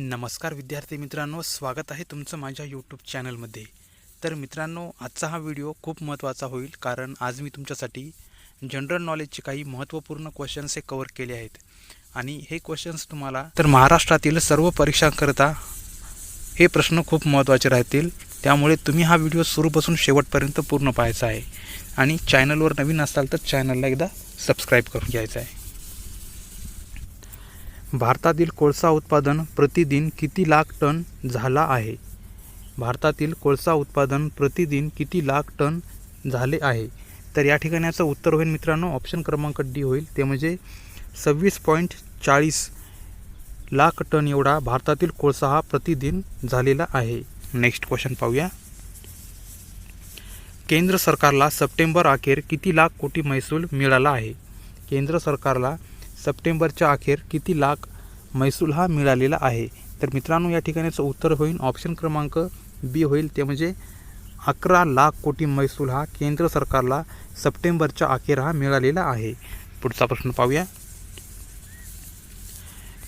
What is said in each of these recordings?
नमस्कार विद्यार्थी मित्रांनो स्वागत आहे तुमचं माझ्या यूट्यूब चॅनलमध्ये तर मित्रांनो आजचा हा व्हिडिओ खूप महत्त्वाचा होईल कारण आज मी तुमच्यासाठी जनरल नॉलेजचे काही महत्त्वपूर्ण क्वेश्चन्स हे कवर केले आहेत. आणि हे क्वेश्चन्स तुम्हाला तर महाराष्ट्रातील सर्व परीक्षांकरता हे प्रश्न खूप महत्त्वाचे राहतील. त्यामुळे तुम्ही हा व्हिडिओ सुरूपासून शेवटपर्यंत पूर्ण पाहायचा आहे. आणि चॅनलवर नवीन असाल तर चॅनलला एकदा सबस्क्राईब करून घ्यायचं आहे. भारतातील कोळसा उत्पादन प्रतिदिन किती लाख टन झाला आहे? भारतातील कोळसा उत्पादन प्रतिदिन किती लाख टन झाले आहे? तर या ठिकाणी याचं उत्तर होईल मित्रांनो ऑप्शन क्रमांक डी होईल. ते म्हणजे सव्वीस पॉईंट चाळीस लाख टन एवढा भारतातील कोळसा हा प्रतिदिन झालेला आहे. नेक्स्ट क्वेश्चन पाहूया. केंद्र सरकारला सप्टेंबर अखेर किती लाख कोटी महसूल मिळाला आहे? केंद्र सरकारला सप्टेंबरच्या अखेर किती लाख महसूल हा मिळालेला आहे? तर मित्रांनो या ठिकाणीचं उत्तर होईल. ऑप्शन क्रमांक बी होईल. ते म्हणजे अकरा लाख कोटी महसूल हा केंद्र सरकारला सप्टेंबरच्या अखेर हा मिळालेला आहे. पुढचा प्रश्न पाहूया.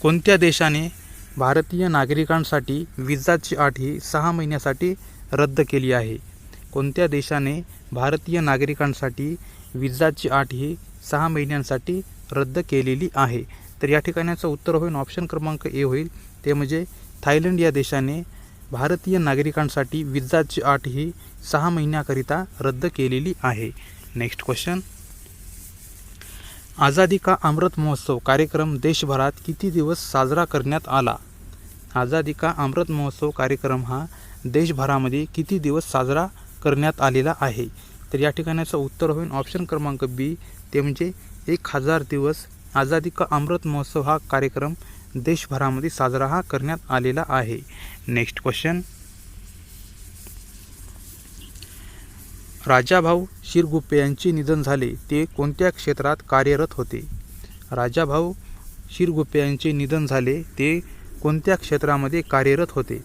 कोणत्या देशाने भारतीय नागरिकांसाठी विजाची अट ही सहा महिन्यासाठी रद्द केली आहे? कोणत्या देशाने भारतीय नागरिकांसाठी विजाची अट ही सहा महिन्यांसाठी रद्द केलेली आहे. तर या ठिकाणाचं उत्तर होईल ऑप्शन क्रमांक ए होईल. ते म्हणजे थायलंड या देशाने भारतीय नागरिकांसाठी विजाची अट ही सहा महिन्याकरिता रद्द केलेली आहे. नेक्स्ट क्वेश्चन आझादी का अमृत महोत्सव कार्यक्रम देशभरात किती दिवस साजरा करण्यात आला? आझादी का अमृत महोत्सव कार्यक्रम हा देशभरामध्ये किती दिवस साजरा करण्यात आलेला आहे? तर या ठिकाणाचं उत्तर होईल ऑप्शन क्रमांक बी ते म्हणजे एक हजार दिवस आझादी का अमृत महोत्सव हा कार्यक्रम देशभरामध्ये साजरा हा करण्यात आलेला आहे. नेक्स्ट क्वेश्चन राजाभाऊ शिरगुप्पे यांचे निधन झाले ते कोणत्या क्षेत्रात कार्यरत होते? राजाभाऊ शिरगुप्पे यांचे निधन झाले ते कोणत्या क्षेत्रामध्ये कार्यरत होते?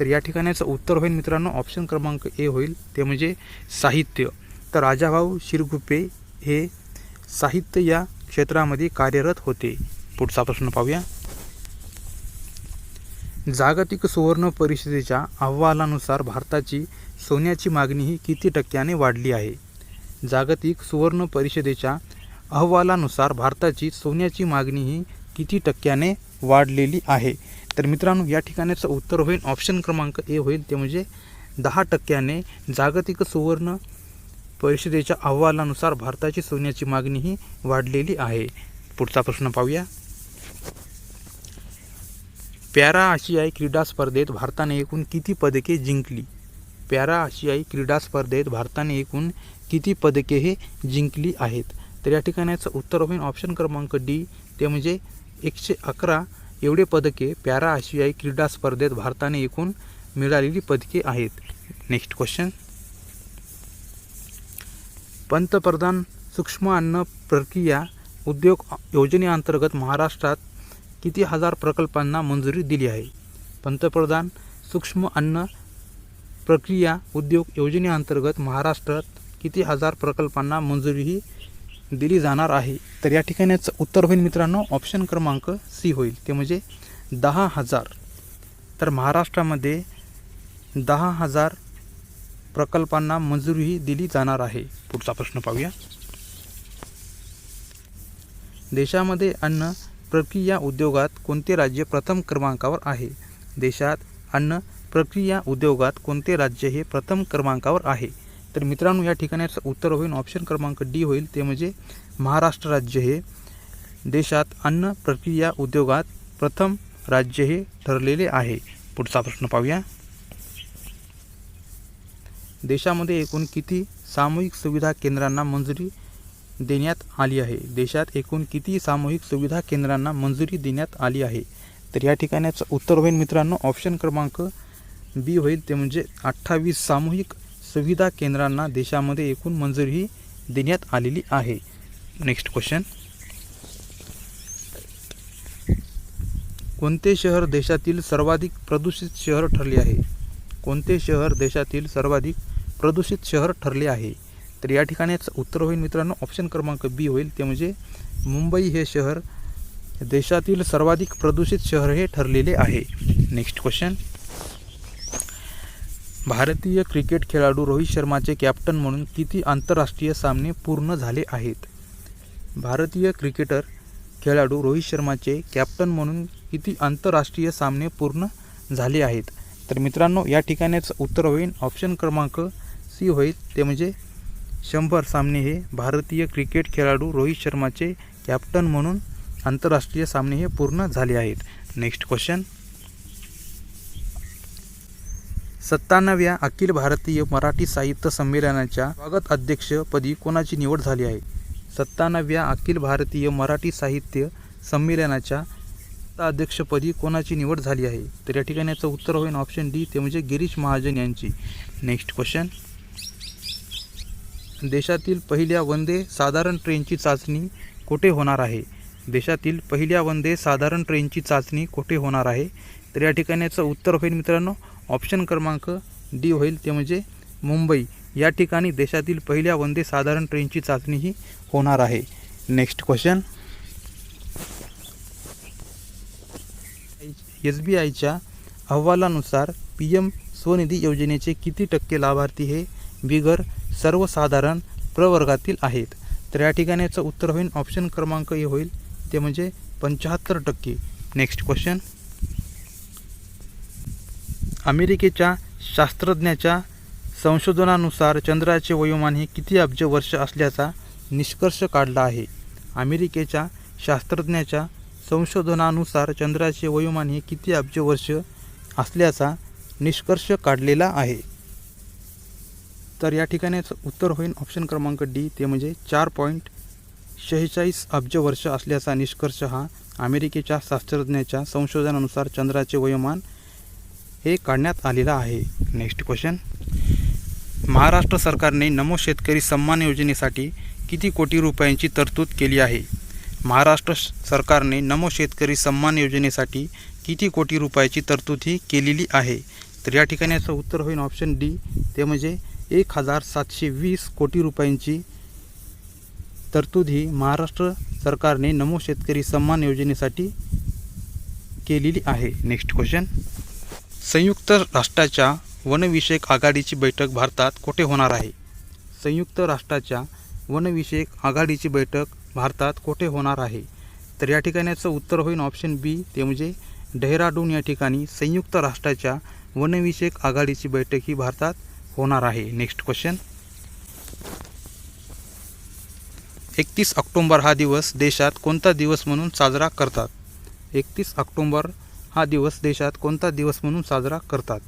तर या ठिकाणाचं उत्तर होईल मित्रांनो ऑप्शन क्रमांक ए होईल ते म्हणजे साहित्य. तर राजाभाऊ शिरगुप्पे हे साहित्य या क्षेत्रामध्ये कार्यरत होते. पुढचा प्रश्न पाहूया. जागतिक सुवर्ण परिषदेच्या अहवालानुसार भारताची सोन्याची मागणी ही किती टक्क्याने वाढली आहे? जागतिक सुवर्ण परिषदेच्या अहवालानुसार भारताची सोन्याची मागणी ही किती टक्क्याने वाढलेली आहे? तर मित्रांनो या ठिकाणाचं उत्तर होईल. ऑप्शन क्रमांक ए होईल. ते म्हणजे दहा टक्क्याने जागतिक सुवर्ण परिषदेच्या अहवालानुसार भारताची सोन्याची मागणी ही वाढलेली आहे. पुढचा प्रश्न पाहूया. पॅरा आशियाई क्रीडा स्पर्धेत भारताने एकूण किती पदके जिंकली? पॅरा आशियाई क्रीडा स्पर्धेत भारताने एकूण किती पदके हे जिंकली आहेत? तर या ठिकाणाचं उत्तर होईल ऑप्शन क्रमांक डी. ते म्हणजे एकशे अकरा एवढे पदके पॅरा आशियाई क्रीडा स्पर्धेत भारताने एकूण मिळालेली पदके आहेत. Next question. पंतप्रधान सूक्ष्म अन्न प्रक्रिया उद्योग योजनेअंतर्गत महाराष्ट्रात किती हजार प्रकल्पांना मंजुरी दिली आहे? पंतप्रधान सूक्ष्म अन्न प्रक्रिया उद्योग योजनेअंतर्गत महाराष्ट्रात किती हजार प्रकल्पांना मंजुरीही दिली जाणार आहे? तर या ठिकाणीच उत्तर होईल मित्रांनो. ऑप्शन क्रमांक सी होईल. ते म्हणजे दहा हजार. तर महाराष्ट्रामध्ये दहा हजार प्रकल्पांना मंजुरीही दिली जाणार आहे. पुढचा प्रश्न पाहूया. देशामध्ये अन्न प्रक्रिया उद्योगात कोणते राज्य प्रथम क्रमांकावर आहे? देशात अन्न प्रक्रिया उद्योगात कोणते राज्य हे प्रथम क्रमांकावर आहे? तर मित्रांनो या ठिकाणाचं उत्तर होईल. ऑप्शन क्रमांक डी होईल. ते म्हणजे महाराष्ट्र राज्य हे देशात अन्न प्रक्रिया उद्योगात प्रथम राज्य हे ठरलेले आहे. पुढचा प्रश्न पाहूया. देशामध्ये एकूण किती सामूहिक सुविधा केंद्रांना मंजुरी देण्यात आली आहे? देशात एकूण किती सामूहिक सुविधा केंद्रांना मंजुरी देण्यात आली आहे? तर या ठिकाणाचं उत्तर होईल मित्रांनो. ऑप्शन क्रमांक बी होईल. ते म्हणजे अठ्ठावीस सामूहिक सुविधा केंद्रांना देशामध्ये एकूण मंजुरी देण्यात आलेली आहे. नेक्स्ट क्वेश्चन कोणते शहर देशातील सर्वाधिक प्रदूषित शहर ठरले आहे? कोणते शहर देशातील सर्वाधिक प्रदूषित शहर ठरले आहे. तर या ठिकाणीच उत्तर होईल मित्रांनो. ऑप्शन क्रमांक बी होईल. ते म्हणजे मुंबई हे शहर देशातील सर्वाधिक प्रदूषित शहर हे ठरलेले आहे. नेक्स्ट क्वेश्चन भारतीय क्रिकेट खेळाडू रोहित शर्माचे कॅप्टन म्हणून किती आंतरराष्ट्रीय सामने पूर्ण झाले आहेत? भारतीय क्रिकेटर खेळाडू रोहित शर्माचे कॅप्टन म्हणून किती आंतरराष्ट्रीय सामने पूर्ण झाले आहेत? तर मित्रांनो या ठिकाणीच उत्तर होईल. ऑप्शन क्रमांक सी होईल ते म्हणजे शंभर सामने हे भारतीय क्रिकेट खेळाडू रोहित शर्माचे कॅप्टन म्हणून आंतरराष्ट्रीय सामने हे पूर्ण झाले आहेत. नेक्स्ट क्वेश्चन सत्त्याण्णव्या अखिल भारतीय मराठी साहित्य संमेलनाच्या स्वागत अध्यक्षपदी कोणाची निवड झाली आहे? सत्त्याण्णव्या अखिल भारतीय मराठी साहित्य संमेलनाच्या अध्यक्षपदी कोणाची निवड झाली आहे? तर या ठिकाणी याचं उत्तर होईल ऑप्शन डी ते म्हणजे गिरीश महाजन यांची. नेक्स्ट क्वेश्चन देशातील पहिल्या वंदे साधारण ट्रेनची चाचणी कुठे होणार आहे? देशातील पहिल्या वंदे साधारण ट्रेनची चाचणी कुठे होणार आहे? तर या ठिकाणी याचं उत्तर होईल मित्रांनो. ऑप्शन क्रमांक डी होईल ते म्हणजे मुंबई. या ठिकाणी देशातील पहिल्या वंदे साधारण ट्रेनची चाचणी ही होणार आहे. नेक्स्ट क्वेश्चन एस बी आयच्या अहवालानुसार पी एम स्वनिधी योजनेचे किती टक्के लाभार्थी हे बिगर सर्वसाधारण प्रवर्गातील आहेत. तर या ठिकाणी याचं उत्तर होईल ऑप्शन क्रमांक ए होईल. ते म्हणजे पंच्याहत्तर टक्के. नेक्स्ट क्वेश्चन अमेरिकेच्या शास्त्रज्ञाच्या संशोधनानुसार चंद्राचे वयोमान हे किती अब्ज वर्ष असल्याचा निष्कर्ष काढला आहे. अमेरिकेच्या शास्त्रज्ञाच्या संशोधनानुसार चंद्राचे वयोमान हे किती अब्ज वर्ष असल्याचा निष्कर्ष काढलेला आहे. तर या ठिकाणीच उत्तर होईल ऑप्शन क्रमांक डी. ते म्हणजे चार पॉईंट शेहेचाळीस अब्ज वर्ष असल्याचा निष्कर्ष हा अमेरिकेच्या शास्त्रज्ञाच्या संशोधनानुसार चंद्राचे वयोमान हे काढण्यात आलेला आहे. नेक्स्ट क्वेश्चन महाराष्ट्र सरकारने नमो शेतकरी सन्मान योजनेसाठी किती कोटी रुपयांची तरतूद केली आहे? महाराष्ट्र सरकारने नमो शेतकरी सन्मान योजनेसाठी किती कोटी रुपयाची तरतूद ही केलेली आहे? तर या ठिकाणी याचं उत्तर होईल ऑप्शन डी. ते म्हणजे एक हजार सातशे वीस कोटी रुपयांची तरतूद ही महाराष्ट्र सरकारने नमो शेतकरी सन्मान योजनेसाठी केलेली आहे. नेक्स्ट क्वेश्चन संयुक्त राष्ट्राच्या वनविषयक आघाडीची बैठक भारतात कुठे होणार आहे? संयुक्त राष्ट्राच्या वनविषयक आघाडीची बैठक भारतात कुठे होणार आहे? तर या ठिकाणी याचं उत्तर होईल ऑप्शन बी ते म्हणजे डेहराडून या ठिकाणी संयुक्त राष्ट्राच्या वनविषयक आघाडीची बैठक ही भारतात होणार आहे. नेक्स्ट क्वेश्चन एकतीस ऑक्टोंबर हा दिवस देशात कोणता दिवस म्हणून साजरा करतात? एकतीस ऑक्टोंबर हा दिवस देशात कोणता दिवस म्हणून साजरा करतात?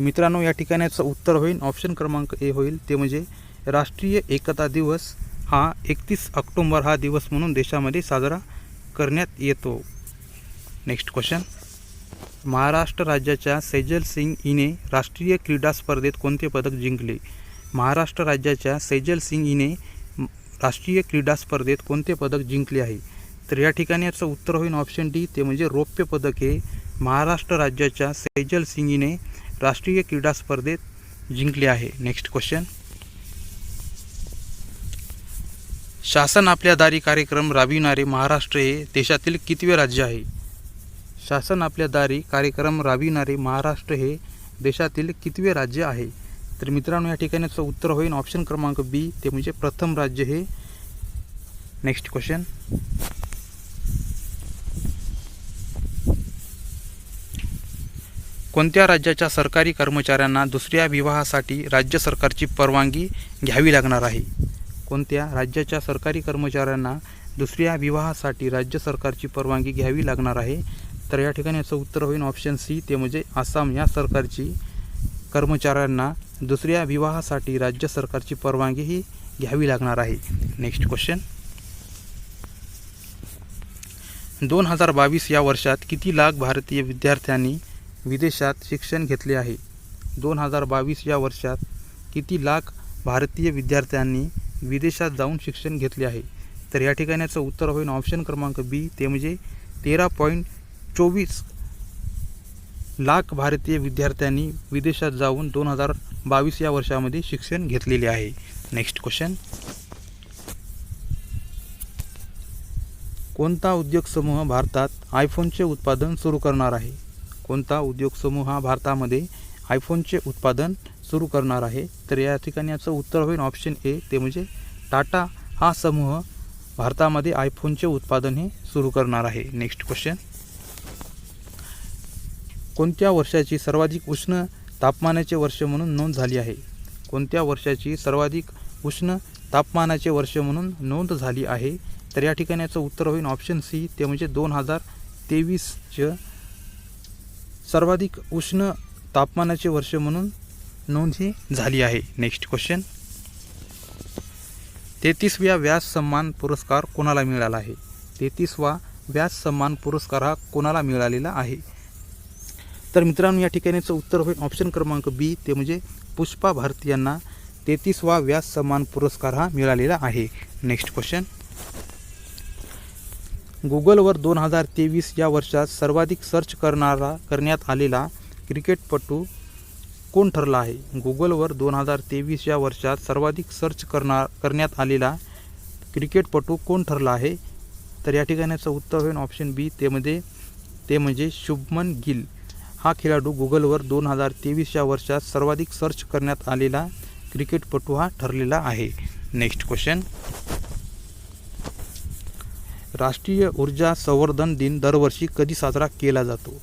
मित्रांनो या ठिकाणाचं उत्तर होईल. ऑप्शन क्रमांक ए होईल. ते म्हणजे राष्ट्रीय एकता दिवस हा एकतीस ऑक्टोंबर हा दिवस म्हणून देशामध्ये साजरा करण्यात येतो. नेक्स्ट क्वेश्चन महाराष्ट्र राज्याच्या सेजल सिंग हिने राष्ट्रीय क्रीडा स्पर्धेत कोणते पदक जिंकले? महाराष्ट्र राज्याच्या सेजल सिंग हिने राष्ट्रीय क्रीडा स्पर्धेत कोणते पदक जिंकले आहे? तर या ठिकाणी याचं उत्तर होईल ऑप्शन डी ते म्हणजे रौप्य पदक हे महाराष्ट्र राज्याच्या सेजल सिंग हिने राष्ट्रीय क्रीडा स्पर्धेत जिंकले आहे. नेक्स्ट क्वेश्चन शासन आपल्या दारी कार्यक्रम राबविणारे महाराष्ट्र हे देशातील कितवे राज्य आहे? शासन आपल्या दारी कार्यक्रम राबविणारे महाराष्ट्र हे देशातील कितवे राज्य आहे? तर मित्रांनो या ठिकाणीचं उत्तर होईल ऑप्शन क्रमांक बी ते म्हणजे प्रथम राज्य हे. नेक्स्ट क्वेश्चन कोणत्या राज्याच्या सरकारी कर्मचाऱ्यांना दुसऱ्या विवाहासाठी राज्य सरकारची परवानगी घ्यावी लागणार आहे? कोणत्या राज्याच्या सरकारी कर्मचाऱ्यांना दुसऱ्या विवाहासाठी राज्य सरकारची परवानगी घ्यावी लागणार आहे? तर या ठिकाणी याचं उत्तर होईल ऑप्शन सी ते म्हणजे आसाम या सरकारची कर्मचाऱ्यांना दुसऱ्या विवाहासाठी राज्य सरकारची परवानगी ही घ्यावी लागणार आहे. नेक्स्ट क्वेश्चन दोन हजार बावीस या वर्षात किती लाख भारतीय विद्यार्थ्यांनी विदेशात शिक्षण घेतले आहे? दोन हजार बावीस या वर्षात किती लाख भारतीय विद्यार्थ्यांनी विदेशात जाऊन शिक्षण घेतले आहे? तर या ठिकाणी याचं उत्तर होईल ऑप्शन क्रमांक बी ते म्हणजे तेरा पॉईंट चोवीस लाख भारतीय विद्यार्थ्यांनी विदेशात जाऊन दोन हजार बावीस या वर्षामध्ये शिक्षण घेतलेले आहे. नेक्स्ट क्वेश्चन कोणता उद्योग समूह भारतात आयफोनचे उत्पादन सुरू करणार आहे? कोणता उद्योग समूह हा भारतामध्ये आयफोनचे उत्पादन सुरू करणार आहे? तर या ठिकाणी याचं उत्तर होईल ऑप्शन ए ते म्हणजे टाटा हा समूह भारतामध्ये आयफोनचे उत्पादन हे सुरू करणार आहे. नेक्स्ट क्वेश्चन कोणत्या वर्षाची सर्वाधिक उष्ण तापमानाचे वर्ष म्हणून नोंद झाली आहे? कोणत्या वर्षाची सर्वाधिक उष्ण तापमानाचे वर्ष म्हणून नोंद झाली आहे? तर या ठिकाणी याचं उत्तर होईल ऑप्शन सी ते म्हणजे दोन हजार तेवीसचं सर्वाधिक उष्ण तापमानाचे वर्ष म्हणून नोंद ही झाली आहे. नेक्स्ट क्वेश्चन तेहतीसव्या व्यास सन्मान पुरस्कार कोणाला मिळाला आहे? तेहतीसवा व्यास सन्मान पुरस्कार हा कोणाला मिळालेला आहे? तर मित्रांनो या ठिकाणीचं उत्तर होईल ऑप्शन क्रमांक बी ते म्हणजे पुष्पा भारती यांना तेहतीसवा व्यास सन्मान पुरस्कार हा मिळालेला आहे. नेक्स्ट क्वेश्चन गुगलवर दोन हजार तेवीस या वर्षात सर्वाधिक सर्च करणारा करण्यात आलेला क्रिकेटपटू कोण ठरला आहे? गुगलवर दोन हजार तेवीस या वर्षात सर्वाधिक सर्च करणार करण्यात आलेला क्रिकेटपटू कोण ठरला आहे? तर या ठिकाणाचं उत्तर होईल ऑप्शन बी ते म्हणजे ते म्हणजे शुभमन गिल. हा खेळाडू गुगलवर दोन हजार तेवीसच्या वर्षात सर्वाधिक सर्च करण्यात आलेला क्रिकेटपटू हा ठरलेला आहे. नेक्स्ट क्वेश्चन राष्ट्रीय ऊर्जा संवर्धन दिन दरवर्षी कधी साजरा केला जातो?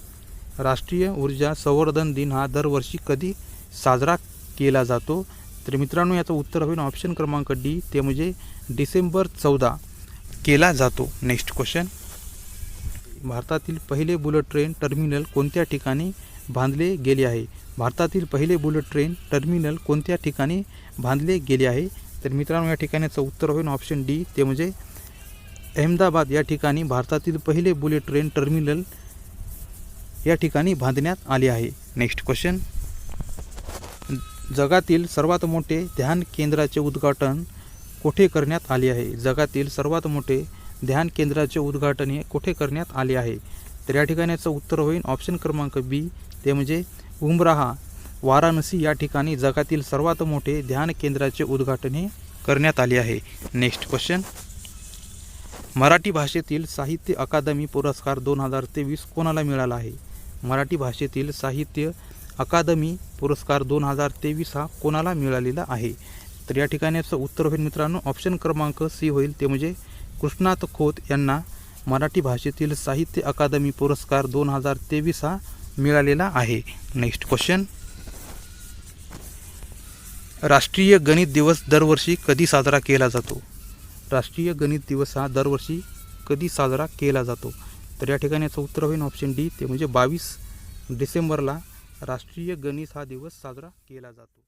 राष्ट्रीय ऊर्जा संवर्धन दिन हा दरवर्षी कधी साजरा केला जातो? तर मित्रांनो याचं उत्तर होईल ऑप्शन क्रमांक डी ते म्हणजे डिसेंबर चौदा. केला जातो. नेक्स्ट क्वेश्चन भारतातील पहिले बुलेट ट्रेन टर्मिनल कोणत्या ठिकाणी बांधले गेले आहे? भारतातील पहिले बुलेट ट्रेन टर्मिनल कोणत्या ठिकाणी बांधले गेले आहे? तर मित्रांनो या ठिकाणाचं उत्तर होईल ऑप्शन डी. ते म्हणजे अहमदाबाद. या ठिकाणी भारतातील पहिले बुलेट ट्रेन टर्मिनल या ठिकाणी बांधण्यात आले आहे. Next question. जगातील सर्वात मोठे ध्यान केंद्राचे उद्घाटन कोठे करण्यात आले आहे? जगातील सर्वात मोठे ध्यान केंद्राचे उद्घाटन हे कुठे करण्यात आले आहे? तर या ठिकाणाचं उत्तर होईल ऑप्शन क्रमांक बी ते म्हणजे उमराहा वाराणसी या ठिकाणी जगातील सर्वात मोठे ध्यान केंद्राचे उद्घाटन हे करण्यात आले आहे. नेक्स्ट क्वेश्चन मराठी भाषेतील साहित्य अकादमी पुरस्कार दोन हजार तेवीस कोणाला मिळाला आहे? मराठी भाषेतील साहित्य अकादमी पुरस्कार दोन हजार तेवीस हा कोणाला मिळालेला आहे? तर या ठिकाणाचं उत्तर होईल मित्रांनो ऑप्शन क्रमांक सी होईल. ते म्हणजे कृष्णात खोत यांना मराठी भाषेतील साहित्य अकादमी पुरस्कार दोन हजार तेवीस हा मिळालेला आहे. नेक्स्ट क्वेश्चन राष्ट्रीय गणित दिवस दरवर्षी कधी साजरा केला जातो? राष्ट्रीय गणित दिवस हा दरवर्षी कधी साजरा केला जातो? तर या ठिकाणी याचं उत्तर होईल ऑप्शन डी ते म्हणजे बावीस डिसेंबरला राष्ट्रीय गणित हा दिवस साजरा केला जातो.